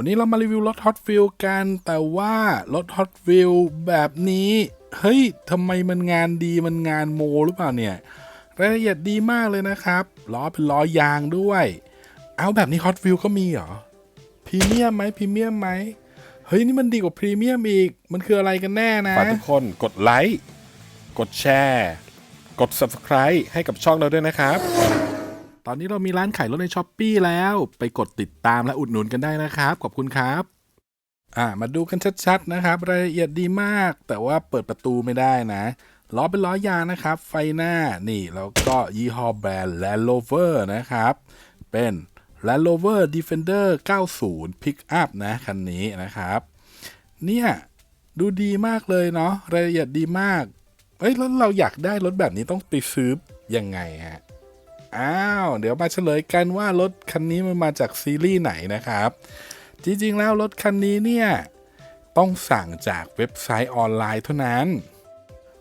วันนี้เรามารีวิวรถ Hot w h e e l กันแต่ว่ารถ Hot w h e e l แบบนี้ เฮ้ยทำไมมันงานดีมันงานโมหรือเปล่าเนี่ย รายละเอียดดีมากเลยนะครับ ล้อเป็นล้อยางด้วย เอาแบบนี้ Hot w h e e l ก็มีเหรอพรีเมียมไหมพรีเมียมไหมเฮ้ย นี่มันดีกว่าพรีเมียมอีก มันคืออะไรกันแน่นะ ฝากทุกคนกดไลค์ กดแชร์ กด Subscribe ให้กับช่องเราด้วยนะครับ ตอนนี้เรามีร้านขายรถในช้อปปีแล้ว ไปกดติดตามและอุดหนุนกันได้นะครับ ขอบคุณครับอ่ามาดูกันชัดๆนะครับ รายละเอียดดีมาก แต่ว่าเปิดประตูไม่ได้นะล้อเป็นล้อยางนะครับ ไฟหน้านี่แล้วก็ยี่ห้อแบรนด์ Land Rover นะครับ เป็น Land Rover Defender 90 Pickup นะ คันนี้นะครับ เนี่ย ดูดีมากเลยเนาะรายละเอียดดีมากเอ้ยแล้วเราอยากได้รถแบบนี้ต้องไปซื้อยังไงฮะ อ้าว เดี๋ยวมาเฉลยกันว่ารถคันนี้มันมาจากซีรีส์ไหนนะครับ จริงๆแล้วรถคันนี้เนี่ย ต้องสั่งจากเว็บไซต์ออนไลน์เท่านั้น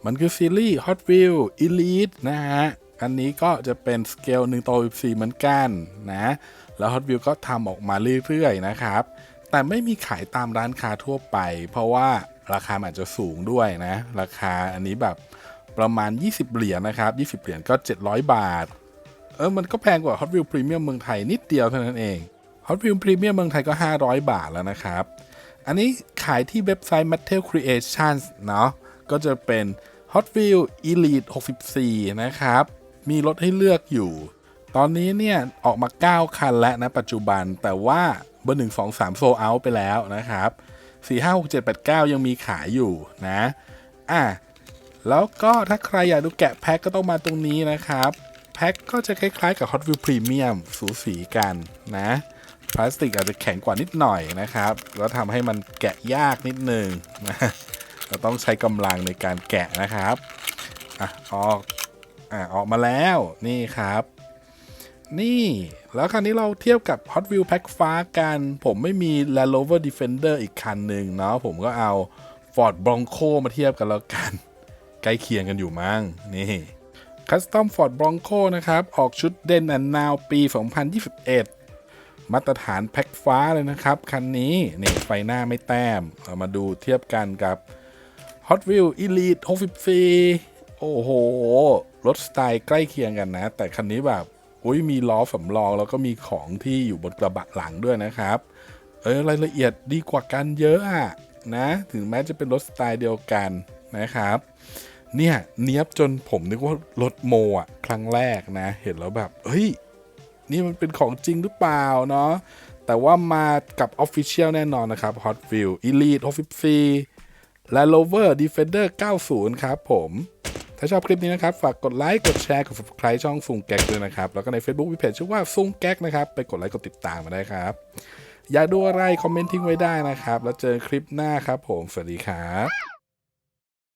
มันคือซีรีส์ Hot Wheels Elite นะฮะ อันนี้ก็จะเป็นสเกล1ต่อ14เหมือนกันนะ แล้ว Hot Wheels ก็ทำออกมาเรื่อยๆนะครับ แต่ไม่มีขายตามร้านค้าทั่วไป เพราะว่าราคาอาจจะสูงด้วยนะ ราคาอันนี้แบบประมาณ 20 เหรียญนะครับ 20 เหรียญก็ 700 บาท เออมันก็แพงกว่า Hot Wheels Premium เมืองไทยนิดเดียวเท่านั้นเอง Hot Wheels Premium เมืองไทยก็ 500 บาทแล้วนะครับ อันนี้ขายที่เว็บไซต์ Mattel Creations เนาะก็จะเป็น Hot Wheels Elite 64 นะครับ มีรถให้เลือกอยู่ ตอนนี้เนี่ย ออกมา 9 คันแล้วนะปัจจุบันแต่ว่าเบอร์ 1 2 3 โซเอาไปแล้วนะครับ 4 5 6 7 8 9 ยังมีขายอยู่นะอะแล้วก็ถ้าใครอยากดูแกะแพ็คก็ต้องมาตรงนี้นะครับ แพ็คก็จะคล้ายๆกับ Hot Wheels Premium สูสีกันนะ พลาสติกอาจจะแข็งกว่านิดหน่อยนะครับแล้วทำให้มันแกะยากนิดนึงนะเราต้องใช้กำลังในการแกะนะครับอะออกอะออกมาแล้วนี่ครับ นี่แล้วคันนี้เราเทียบกับ Hot Wheels แพ็คฟ้ากัน ผมไม่มี Land Rover Defender อีกคันหนึ่งเนาะผมก็เอา Ford Bronco มาเทียบกันแล้วกัน ใกล้เคียงกันอยู่มั้งนี่ Custom Ford Bronco นะครับ ออกชุดเด่นแอนนาวปี 2021 มาตรฐานแพ็คฟ้าเลยนะครับ คันนี้ นี่ไฟหน้าไม่แต้ม เรามาดูเทียบกันกับ Hot Wheel Elite 64 โอ้โห รถสไตล์ใกล้เคียงกันนะ แต่คันนี้แบบอุ้ยมีล้อสำรองแล้วก็มีของที่อยู่บนกระบะหลังด้วยนะครับ เออรายละเอียดดีกว่ากันเยอะอะนะ ถึงแม้จะเป็นรถสไตล์เดียวกันนะครับ เนี่ยเนี้ยบจนผมนึกว่ารถโมอะครั้งแรกนะ เห็นแล้วแบบเฮ้ย นี่มันเป็นของจริงหรือเปล่าเนาะแต่ว่ามากับ Official แน่นอนนะครับ Hot Wheel Elite 64 Land Rover Defender 90 ครับผมถ้าชอบคลิปนี้นะครับ ฝากกดไลค์ กดแชร์ กด subscribe ช่องซุงแก๊กด้วยนะครับ แล้วก็ใน Facebook วิเพจชื่อว่าซุงแก๊กนะครับ ไปกดไลค์ กดติดตามมาได้ครับ อยากดูอะไร คอมเมนต์ทิ้งไว้ได้นะครับ แล้วเจอคลิปหน้าครับผม สวัสดีครับ